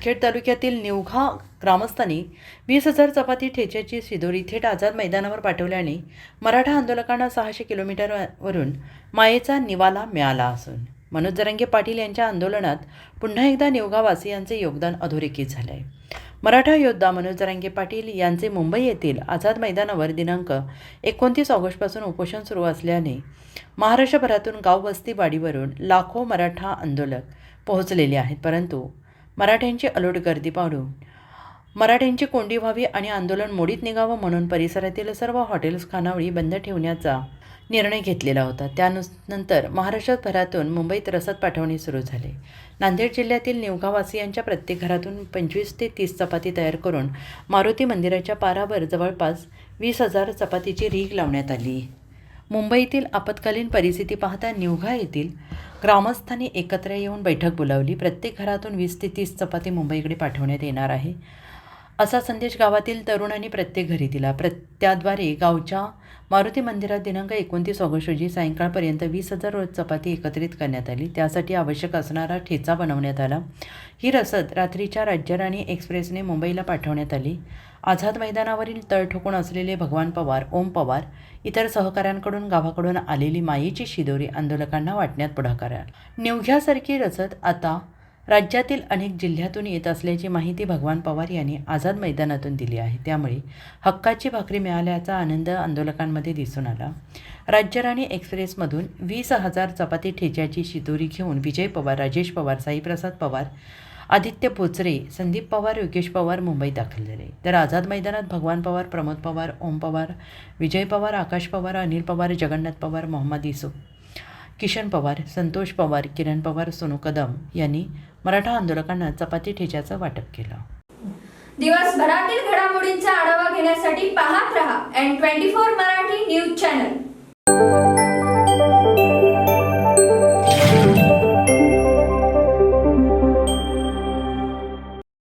मुदखेड तालुक्यातील निवघा ग्रामस्थांनी वीस हजार चपाती ठेच्याची शिदोरी थेट आझाद मैदानावर पाठवल्याने मराठा आंदोलकांना सहाशे किलोमीटरवरून मायेचा निवाला मिळाला असून मनोज जरंगे पाटील यांच्या आंदोलनात पुन्हा एकदा निवगावासियांचे योगदान अधोरेखित झाले आहे. मराठा योद्धा मनोज जरांगे पाटील यांचे मुंबई येथील आझाद मैदानावर दिनांक एकोणतीस ऑगस्टपासून उपोषण सुरू असल्याने महाराष्ट्रभरातून गाववस्ती वाडीवरून लाखो मराठा आंदोलक पोहोचलेले आहेत परंतु मराठ्यांची अलोट गर्दी पाडून. मराठ्यांची कोंडी व्हावी आणि आंदोलन मोडीत निघावं म्हणून परिसरातील सर्व हॉटेल्स खानावळी बंद ठेवण्याचा निर्णय घेतलेला होता. त्यानंतर महाराष्ट्रभरातून मुंबईत रसद पाठवणे सुरू झाले. नांदेड जिल्ह्यातील निवगावासियांच्या प्रत्येक घरातून पंचवीस ते तीस चपाती तयार करून मारुती मंदिराच्या पारावर जवळपास वीस हजार चपातीची रीग लावण्यात आली. मुंबईतील आपत्कालीन परिस्थिती पाहता निवघा येथील ग्रामस्थांनी एकत्र येऊन बैठक बोलावली. प्रत्येक घरातून वीस ते तीस चपाती मुंबईकडे पाठवण्यात येणार आहे. असा संदेश गावातील तरुणांनी प्रत्येक घरी दिला. प्र त्याद्वारे गावच्या मारुती मंदिरात दिनांक एकोणतीस ऑगस्ट रोजी सायंकाळपर्यंत वीस हजार रोज चपाती एकत्रित करण्यात आली. त्यासाठी आवश्यक असणारा ठेचा बनवण्यात आला. ही रसद रात्रीच्या राज्यराणी एक्सप्रेसने मुंबईला पाठवण्यात आली. आझाद मैदानावरील तळ ठोकून असलेले भगवान पवार ओम पवार इतर सहकाऱ्यांकडून गावाकडून आलेली मायेची शिदोरी आंदोलकांना वाटण्यात पुढाकार आला. निवघ्यासारखी रसद आता राज्यातील अनेक जिल्ह्यातून येत असल्याची माहिती भगवान पवार यांनी आझाद मैदानातून दिली आहे. त्यामुळे हक्काची भाकरी मिळाल्याचा आनंद आंदोलकांमध्ये दिसून आला. राज्यराणी एक्सप्रेसमधून वीस हजार चपाती ठेच्याची शिदोरी घेऊन विजय पवार राजेश पवार साईप्रसाद पवार आदित्य पोचरे संदीप पवार योगेश पवार मुंबईत दाखल झाले. तर आझाद मैदानात भगवान पवार प्रमोद पवार ओम पवार विजय पवार आकाश पवार अनिल पवार जगन्नाथ पवार मोहम्मद युसुफ किशन पवार संतोष पवार किरण पवार सोनू कदम यांनी मराठा आंदोलकांना चपाती ठेच्याचं वाटप केलं. दिवसभरातील घडामोडींचा आढावा घेण्यासाठी पाहत रहा N twenty four Marathi news channel